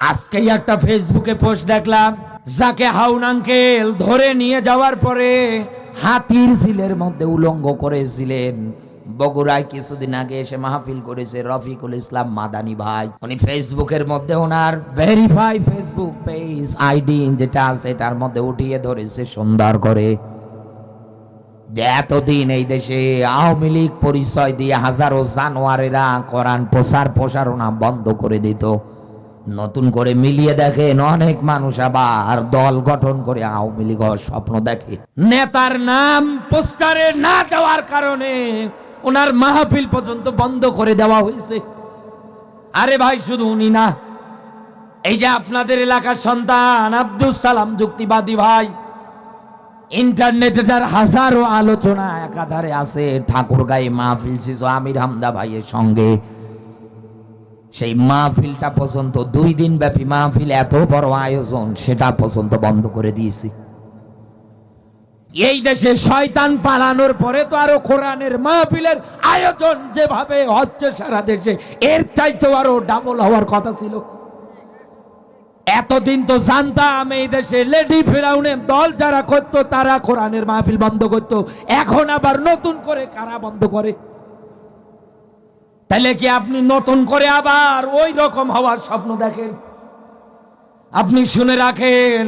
আজকেই একটা ফেসবুকে পোস্ট দেখলাম, যাকে হাউন আঙ্কেল ধরে নিয়ে যাওয়ার পরে হাতির ঝিলের মধ্যে উলঙ্গ করেছিলেন। বগুড়ায় কিছুদিন আগে এসে মাহফিল করেছে রফিকুল ইসলাম মাদানি ভাই। উনি ফেসবুকের মধ্যে ওনার ভেরিফাই ফেসবুক পেজ আইডি যেটা আছে এটার মধ্যে উঠিয়ে ধরেছে সুন্দর করে। এতদিন এই দেশে আওয়ামী লীগ পরিচয় দিয়ে হাজারো জানোয়ারেরা কোরআন প্রসার প্রসারণা বন্ধ করে দিত। নতুন করে মিলিয়ে দেখেন অনেক মানুষ আবার দল গঠন করে আওয়ামী লীগ স্বপ্ন দেখে। নেতার নাম পোস্টারে না দেওয়ার কারণে ওনার মাহফিল পর্যন্ত বন্ধ করে দেওয়া হয়েছে। আরে ভাই, শুধু উনি না, এই যে আপনাদের এলাকার সন্তান আব্দুল সালাম যুক্তিবাদী ভাই, ইন্টারনেটে তার হাজারো আলোচনা একাধারে আছে ঠাকুর গায়ে মাহফিল শিশু আমির হামদা ভাইয়ের সঙ্গে। সেই মাহফিলটা পর্যন্ত দুই দিন ব্যাপী মাহফিল, এত বড় আয়োজন, সেটা পর্যন্ত বন্ধ করে দিয়েছি। এই দেশে শয়তান পালানোর পরে তো আরও কোরআনের মাহফিলের আয়োজন যেভাবে হচ্ছে সারা দেশে, এর চাইতেও আরও ডাবল হওয়ার কথা ছিল। এতদিন তো জানতাম এই দেশে লেডি ফেরাউনের দল যারা করতো, তারা কোরআনের মাহফিল বন্ধ করতো। এখন আবার নতুন করে কারা বন্ধ করে? তাহলে কি আপনি নতুন করে আবার ওই রকম হওয়ার স্বপ্ন দেখেন? আপনি শুনে রাখেন,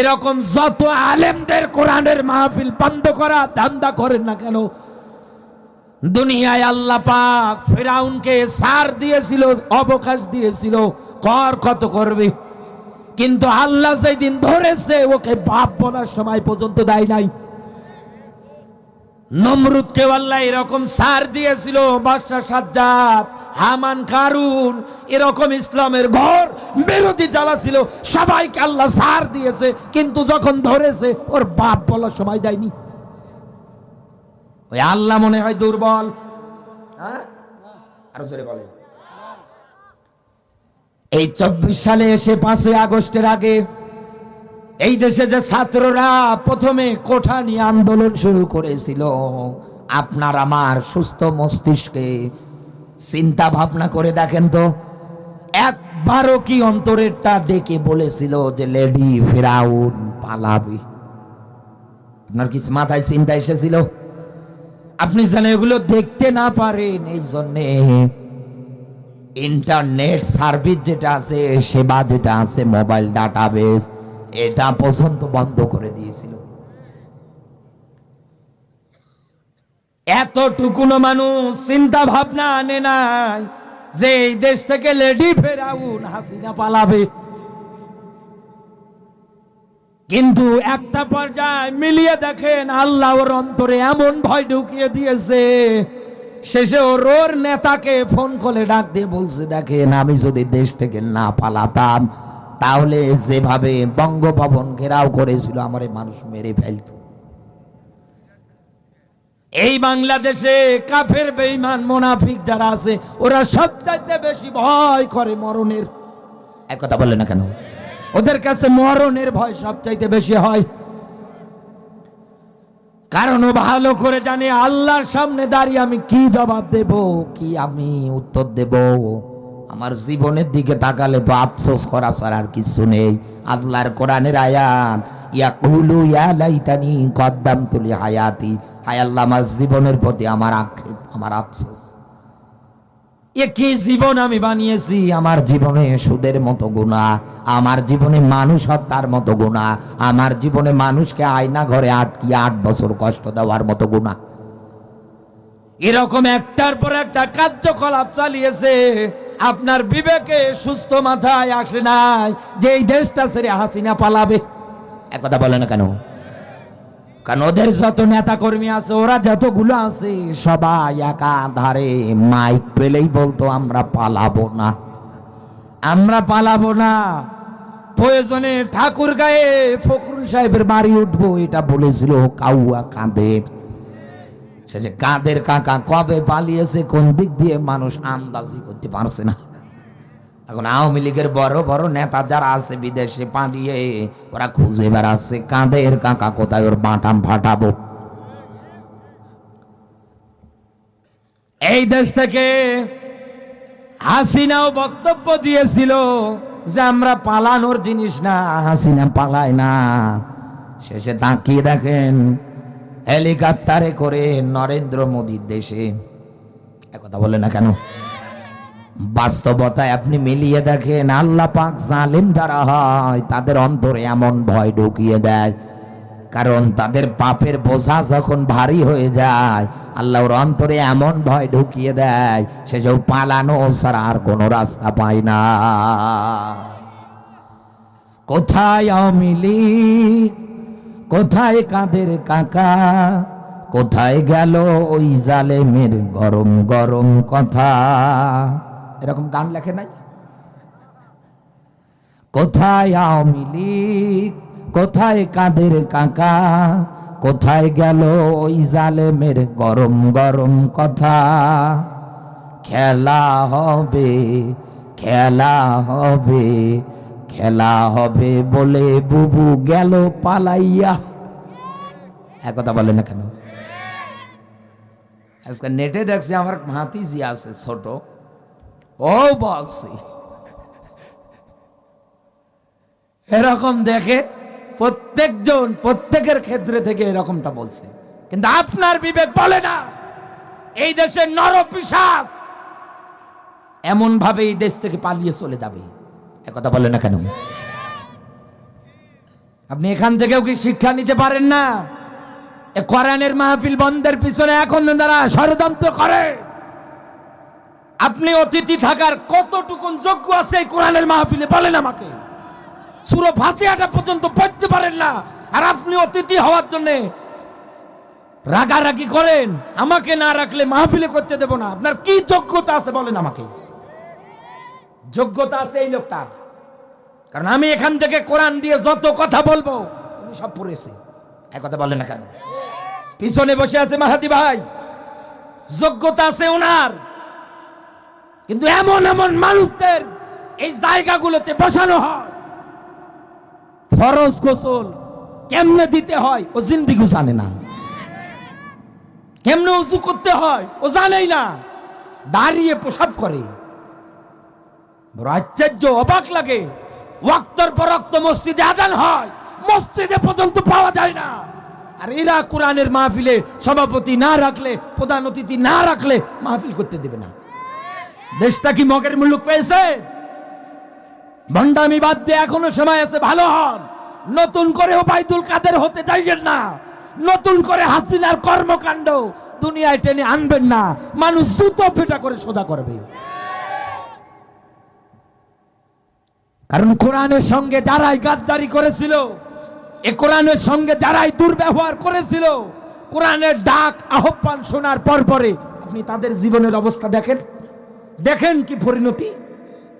এরকম যত আলেমদের কোরআনের মাহফিল বন্ধ করা, ধান্দা করেন না কেন? দুনিয়ায় আল্লাহ পাক ফেরাউনকে সার দিয়েছিল, অবকাশ দিয়েছিল, কর কত করবে? কিন্তু আল্লাহ যেদিন ধরেছে, ওকে বাপ বলার সময় পর্যন্ত দেয় নাই। নমরুদকে আল্লাহ এরকম সার দিয়েছিল বাদশাহ সাজ্জাদ, হামান কারুন এরকম ইসলামের ঘর, বিরোধী জ্বালা ছিল, সবাইকে আল্লাহ সার দিয়েছে, কিন্তু যখন ধরেছে, ওর বাপ বলার সময় দেয়নি। ওই আল্লাহ মনে হয় দুর্বল। হ্যাঁ? আরও জোরে এই চব্বিশ সালে এসে পাঁচই আগস্টের আগে এই দেশে যে ছাত্ররা প্রথমে কোঠা নিয়ে আন্দোলন শুরু করেছিল, আপনার আমার সুস্থ মস্তিষ্কে চিন্তা ভাবনা করে দেখেন তো, একবারও কি অন্তরেরটা ডেকে বলেছিল যে, লেডি ফেরাউন পালাবি। আপনার কি মাথায় চিন্তা এসেছিল? আপনি যেন এগুলো দেখতে না পারেন, এই জন্যে ইন্টারনেট সার্ভিস যেটা আছে, সেবা যেটা আছে, মোবাইল ডাটাবেস এটা পর্যন্ত বন্ধ করে দিয়েছিল। এতটুকুনো মানুষ চিন্তা ভাবনা আনে নাই যে এই দেশ থেকে লেডি ফেরাউন হাসিনা পালাবে। কিন্তু একটা পর্যায়ে মিলিয়ে দেখেন আল্লাহ ওর অন্তরে এমন ভয় ঢুকিয়ে দিয়েছে, শেষে ওর ওর নেতাকে ফোন করে ডাক দিয়ে বলছে, দেখেন আমি যদি দেশ থেকে না পালাতাম তাহলে যেভাবে বঙ্গভবন ঘেরাও করেছিল আমার এই মানুষ মেরে ফেলত। এই বাংলাদেশে কাফের বেঈমান মোনাফিক যারা আছে ওরা সবচাইতে বেশি ভয় করে মরণের। এক কথা বলে না কেন? ওদের কাছে মরণের ভয় সবচাইতে বেশি হয়। কারণ ও ভালো করে জানে আল্লাহর সামনে দাঁড়িয়ে আমি কি জবাব দেব কি আমি উত্তর দেব। আমার জীবনের দিকে তাকালে তো আফসোস করা ছাড়া আর কিছু নেই। আল্লাহর কোরআনের আয়াত, ইয়াকুলু ইয়া লাইতানি কদ্দাম তুলি হায়াতি হায় আল্লাহ, আমার জীবনের প্রতি আমার আক্ষেপ, আমার আফসোস। কি জীবন আমি বানিয়েছি, আমার জীবনে সুদের মতো গুণা, আমার জীবনে মানুষ হত্যার মতো গুণা, আমার জীবনে মানুষকে আয়না ঘরে আটকিয়ে আট বছর কষ্ট দেওয়ার মতো গুণা। এরকম একটার পর একটা কার্যকলাপ চালিয়েছে আপনার বিবেকে সুস্থ মাথায় আসে নাই, যে এই দেশটা ছেড়ে হাসিনা পালাবে। একথা বলে না কেন? কারণ ওদের যত নেতা কর্মী আছে, ওরা যতগুলো আছে, সবাই একা ধারে মাইক পেলেই বলতো, আমরা পালাবো না। আমরা পালাবো না। প্রয়োজনে ঠাকুর গায়ে ফখরুল সাহেবের বাড়ি উঠবো, এটা বলেছিল কাউয়া কাঁদের সে যে কাঁদের কাকা কবে পালিয়েছে, কোন দিক দিয়ে মানুষ আন্দাজি করতে পারছে না। এখন আওয়ামী লীগের বড় বড় নেতা যারা আছে বিদেশে পালিয়ে, ওরা খুঁজে বেড়াচ্ছে কাঁদের কাকা কোথায় ওর বাটাম ফাটাবো। এই দেশ থেকে হাসিনাও বক্তব্য দিয়েছিল যে আমরা পালানোর জিনিস না, হাসিনা পালায় না। শেষে তাকিয়ে দেখেন হেলিকপ্টারে করে নরেন্দ্র মোদীর দেশে। একথা বলে না কেন? বাস্তবতায় আপনি মিলিয়ে দেখেন, আল্লাহ পাক জালিম যারা হয়, তাদের অন্তরে এমন ভয় ঢুকিয়ে দেয়। কারণ তাদের পাপের বোঝা যখন ভারী হয়ে যায়, আল্লাহর অন্তরে এমন ভয় ঢুকিয়ে দেয় সেসব পালানো ছাড়া আর কোনো রাস্তা পায় না। কোথায় আওয়ামী কোথায় কাদের কাকা? কোথায় গেল ওই জালেমের গরম গরম কথা? এরকম গান লেখে নাই? কোথায় আওয়ামী লীগ? কোথায় কাদের কাকা? কোথায় গেল ওই জালেমের গরম গরম কথা? খেলা হবে খেলা হবে খেলা হবে বলে বুবু গেল পালাইয়া। একথা বলে না কেন? আজকে নেটে দেখছি আমার ভাতিজি আছে ছোট। ও বলছি, এরকম দেখে প্রত্যেকজন প্রত্যেকের ক্ষেত্রে থেকে এরকমটা বলছে। কিন্তু আপনার বিবেক বলে না, এই দেশের নর পিশাচ এমন ভাবে এই দেশ থেকে পালিয়ে চলে যাবে। একথা বলে না কেন? আপনি এখান থেকেও কি শিক্ষা নিতে পারেন না? কোরআনের মাহফিল বন্ধের পিছনে এখন তারা ষড়যন্ত্র করে, আপনি অতিথি থাকার কতটুকুন যোগ্য আছে এই কোরআনের মাহফিলে বলেন আমাকে। সুরো ফাতিহাটা পর্যন্ত পড়তে পারেন না। আর আপনি অতিথি হওয়ার জন্য রাগারাগি করেন। আমাকে না রাখলে মাহফিলে করতে দেব না। আপনার কি যোগ্যতা আছে বলেন আমাকে। যোগ্যতা আছে এই লোকটার কারণ আমি এখান থেকে কোরআন দিয়ে যত কথা বলব, উনি সব পড়েছে এক কথা বলেন না কেন? পিছনে বসে আছে মাহাদি ভাই। যোগ্যতা আছে ওনার। কিন্তু এমন এমন মানুষদের এই জায়গাগুলোতে বসানো হয়। ফরজ গোসল কেমনে দিতে হয়, ও জিন্দিগি জানে না। কেমনে উঁচু করতে হয়, ও জানেই না। দাঁড়িয়ে প্রসাদ করে। আশ্চর্য, অবাক লাগে। ওয়াক্তর পর মসজিদে আজান হয়। মসজিদে পর্যন্ত পাওয়া যায় না। আর এরা কোরআনের মাহফিলে সভাপতি না রাখলে, প্রধান অতিথি না রাখলে মাহফিল করতে দেবে না। দেশটা কি মগের মুল্লুক পেয়েছে? ভণ্ডামি বাদ দিয়ে এখনও সময় আছে, ভালো হন। নতুন করে ওবায়দুল কাদের হতে চাইবেন না। নতুন করে হাসিনার কর্মকাণ্ড দুনিয়ায় টেনে আনবেন না। মানুষ জুতো ফেটা করে সোজা করবে। কারণ কোরআনের সঙ্গে যারাই গাদ্দারি করেছিল, এ কোরআনের সঙ্গে যারাই দুর্ব্যবহার করেছিল, কোরআনের ডাক, আহ্বান শোনার পর পরে আপনি তাদের জীবনের অবস্থা দেখেন? দেখেন কি পরিণতি?